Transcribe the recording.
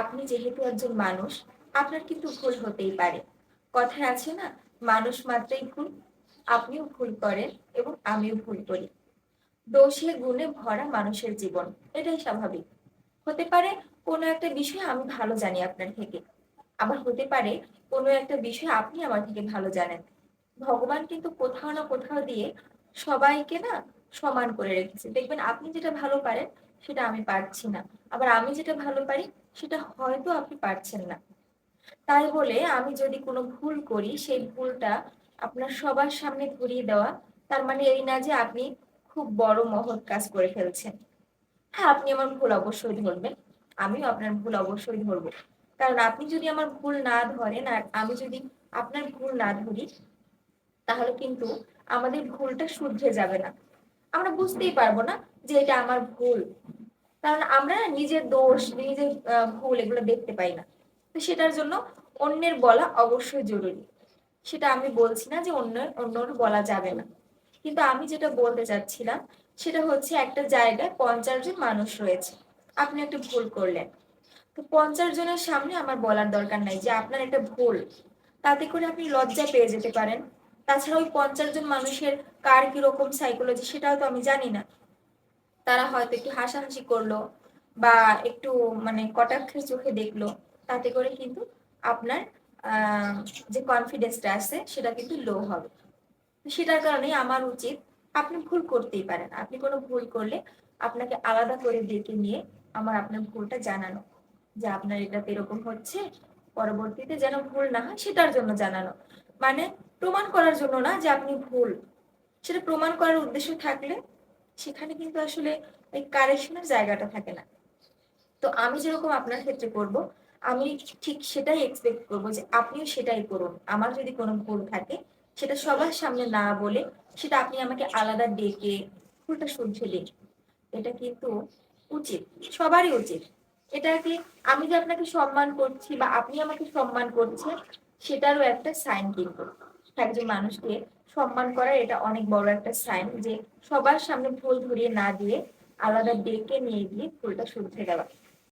আপনি যেহেতু একজন মানুষ, আপনার কিন্তু ভুল হতেই পারে। কথায় আছে না, মানুষ মাত্রই ভুল, আপনিও ভুল করেন এবং আমিও ভুল করি। দোষে গুণে ভরা মানুষের জীবন, এটাই স্বাভাবিক। হতে পারে কোনো একটা বিষয় আমি ভালো জানি আপনার থেকে, আবার হতে পারে কোনো একটা বিষয় আপনি আমার থেকে ভালো জানেন। ভগবান কিন্তু কোথাও না কোথাও দিয়ে সবাইকে না সমান করে রেখেছে। দেখবেন আপনি যেটা ভালো পারেন, সেটা আমি পারছি না। আবার আমি যেটা ভালো পারি সেটা হয়তো আপনি পারছেন না। তাই বলে আমি যদি কোনো ভুল করি, সেই ভুলটা আপনার সবার সামনে ধরিয়ে দেওয়া, তার মানে এই না যে আপনি খুব বড় মহৎ কাজ করে ফেলছেন। হ্যাঁ আপনি আমার ভুল অবশ্যই ধরবেন। আমিও আপনার ভুল অবশ্যই ধরবো। কারণ আপনি যদি আমার ভুল না ধরেন, আর আমি যদি আপনার ভুল না ধরি, তাহলে কিন্তু আমাদের ভুলটা শুধরে যাবে না। আমরা বুঝতেই পারব না যে এটা আমার ভুল। কারণ আমরা নিজের দোষ, নিজের ভুল এগুলো দেখতে পাই না। তো সেটার জন্য অন্যের বলা অবশ্যই জরুরি। সেটা আমি বলছি না যে অন্য অন্যর বলা যাবে না। কিন্তু আমি যেটা বলতে চাচ্ছিলাম, সেটা হচ্ছে একটা জায়গায় পঞ্চাশ জন মানুষ রয়েছে। আপনি একটা ভুল করলেন। তো পঞ্চাশ জনের সামনে আমার বলার দরকার নাই যে আপনার একটা ভুল। তাতে করে আপনি লজ্জা পেয়ে যেতে পারেন। তাছাড়া ওই পঞ্চাশ জন মানুষের কার কীরকম সাইকোলজি সেটাও তো আমি জানি না। তারা হয়তো একটু হাসাহাসি করল বা একটু মানে কটাক্ষের চোখে দেখল, তাতে করে কিন্তু আপনার যে কনফিডেন্সটা আছে সেটা কিন্তু লো হবে। সেটার কারণে আমার উচিত আপনি ভুল করতেই পারেন। আপনি কোনো ভুল করলে আপনাকে আলাদা করে ডেকে নিয়ে আমার আপনার ভুলটা জানানো, যে আপনার এটাতে এরকম হচ্ছে, পরবর্তীতে যেন ভুল না হয় সেটার জন্য জানানো। মানে প্রমাণ করার জন্য না যে আপনি ভুল। সেটা প্রমাণ করার উদ্দেশ্য থাকলে সেখানে কিন্তু আসলে ওই কারেকশনের জায়গাটা থাকে না। তো আমি যেরকম আপনার ক্ষেত্রে করব, আমি ঠিক সেটাই এক্সপেক্ট করব যে আপনিও সেটাই করুন। আমার যদি কোনো ভুল থাকে, সেটা সবার সামনে না বলে সেটা আপনি আমাকে আলাদা ডেকে ভুলটা শুনছে দিন এটা কিন্তু উচিত, সবারই উচিত। এটাকে আমি যে আপনাকে সম্মান করছি বা আপনি আমাকে সম্মান করছেন, সেটারও একটা সাইন কিন্তু। একজন মানুষকে সম্মান করার এটা অনেক বড় একটা সাইন যে সবার সামনে ভুল ধরিয়ে না দিয়ে আলাদা ডেকে নিয়ে গিয়ে ভুলটা শুধরে দেওয়া।